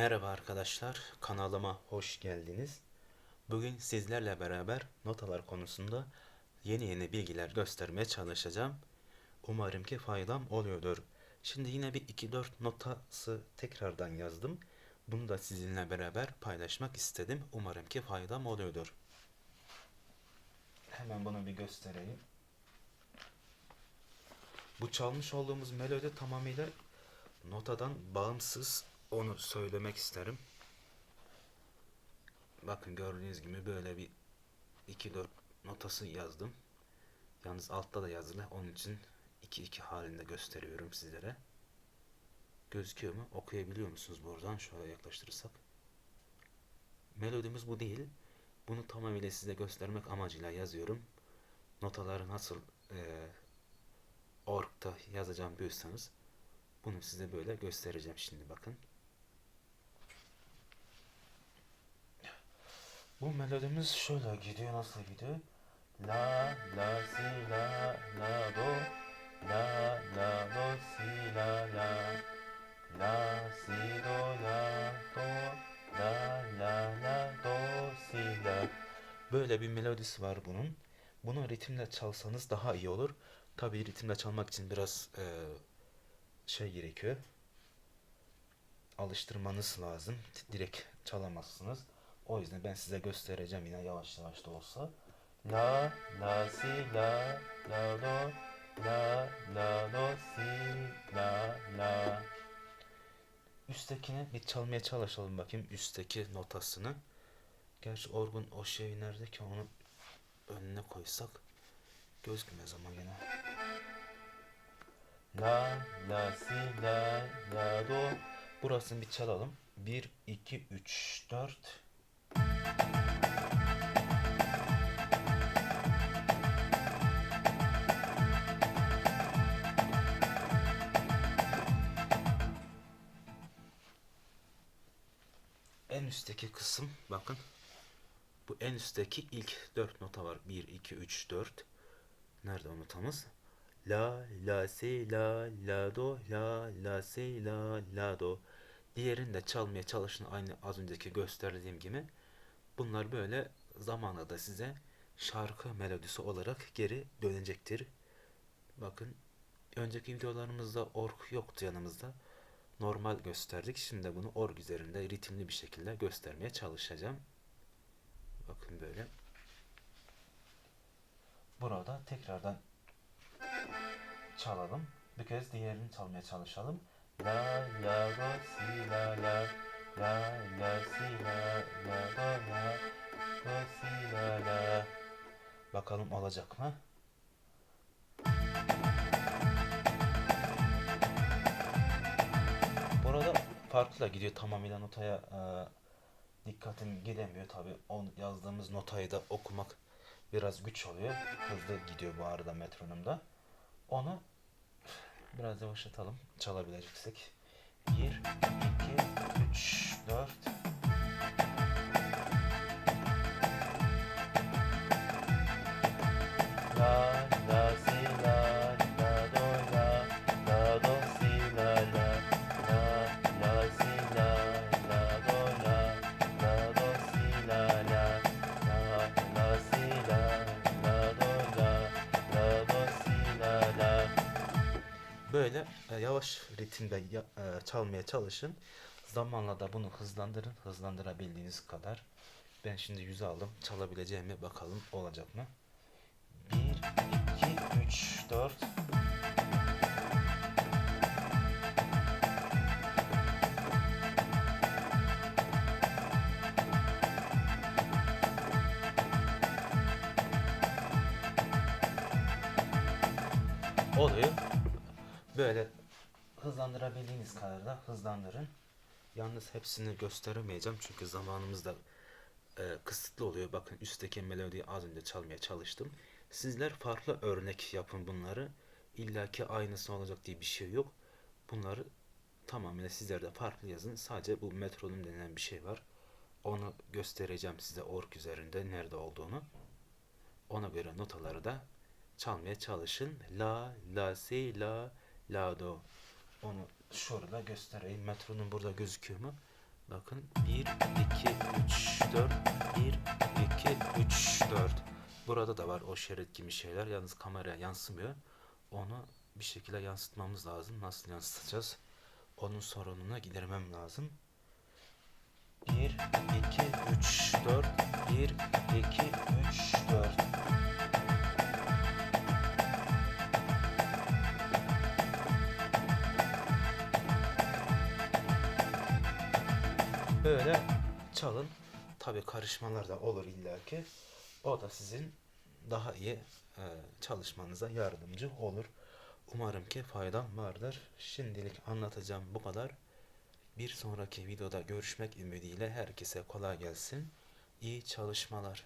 Merhaba arkadaşlar, kanalıma hoş geldiniz. Bugün sizlerle beraber notalar konusunda yeni yeni bilgiler göstermeye çalışacağım. Umarım ki faydam oluyordur. Şimdi yine bir 2-4 notası tekrardan yazdım. Bunu da sizinle beraber paylaşmak istedim. Umarım ki faydam oluyordur. Hemen bunu bir göstereyim. Bu çalmış olduğumuz melodi tamamıyla notadan bağımsız onu söylemek isterim. Bakın gördüğünüz gibi böyle bir 2-4 notası yazdım. Yalnız altta da yazılı. Onun için 2-2 halinde gösteriyorum sizlere. Gözüküyor mu? Okuyabiliyor musunuz buradan? Şöyle yaklaştırırsak. Melodimiz bu değil. Bunu tamamıyla size göstermek amacıyla yazıyorum. Notaları nasıl eee org'da yazacağım biliyorsanız bunu size böyle göstereceğim şimdi bakın. Bu melodimiz şöyle gidiyor nasıl gidiyor? La la si la la do la la do si la la la si do la do la la la do si la Böyle bir melodisi var bunun. Bunu ritimle çalsanız daha iyi olur. Tabii ritimle çalmak için biraz eee şey gerekiyor. Alıştırmanız lazım. Direkt çalamazsınız. O yüzden ben size göstereceğim yine yavaş yavaş da olsa. La, la, si, la, la, do, la, la, do, si, la, la. Üsttekini bir çalmaya çalışalım bakayım üstteki notasını. Gerçi orgun o şey nerede ki onu önüne koysak gözükmez ama gene. La, la, si, la, la, do. Burasını bir çalalım. 1, 2, 3, 4. En üstteki kısım bakın. Bu en üstteki ilk 4 nota var. 1, 2, 3, 4. Nerede o notamız? La, la, si, la, la, do, la, la, si, la, la, do. Diğerini de çalmaya çalışın aynı az önceki gösterdiğim gibi. Bunlar böyle zamanla da size şarkı melodisi olarak geri dönecektir. Bakın önceki videolarımızda org yoktu yanımızda. Normal gösterdik. Şimdi bunu org üzerinde ritimli bir şekilde göstermeye çalışacağım. Bakın böyle. Burada tekrardan çalalım. Bir kez diğerini çalmaya çalışalım. La la do si la la la la si la la do la do si la la Bakalım olacak mı? Burada farklı gidiyor tamamıyla notaya e, dikkatim gidemiyor tabi on yazdığımız notayı da okumak biraz güç oluyor. Hızlı gidiyor bu arada metronomda. Onu biraz yavaşlatalım çalabileceksek. 1, 2, Böyle e, yavaş ritimde ya- e, çalmaya çalışın. Zamanla da bunu hızlandırın. Hızlandırabildiğiniz kadar. Ben şimdi 100 aldım. Çalabileceğim mi bakalım olacak mı? 1, 2, 3, 4. Oluyor. Böyle hızlandırabildiğiniz kadar da hızlandırın. Yalnız hepsini gösteremeyeceğim çünkü zamanımız da e, kısıtlı oluyor. Bakın üstteki melodiyi az önce çalmaya çalıştım. Sizler farklı örnek yapın bunları. İlla ki aynısı olacak diye bir şey yok. Bunları tamamıyla sizler de farklı yazın. Sadece bu metronom denilen bir şey var. Onu göstereceğim size org üzerinde nerede olduğunu. Ona göre notaları da çalmaya çalışın. La, la, si, la, la, do. Onu şurada göstereyim. Metronom burada gözüküyor mu? Bakın 1, 2, 3, 4, 1, 2, 3, 4. Burada da var o şerit gibi şeyler. Yalnız kameraya yansımıyor. Onu bir şekilde yansıtmamız lazım. Nasıl yansıtacağız? Onun sorununu gidermem lazım. 1, 2, 3, 4, 1, 2, 3, Böyle çalın. Tabii karışmalar da olur illaki. O da sizin daha iyi e, çalışmanıza yardımcı olur. Umarım ki faydam vardır. Şimdilik anlatacağım bu kadar. Bir sonraki videoda görüşmek ümidiyle herkese kolay gelsin. İyi çalışmalar.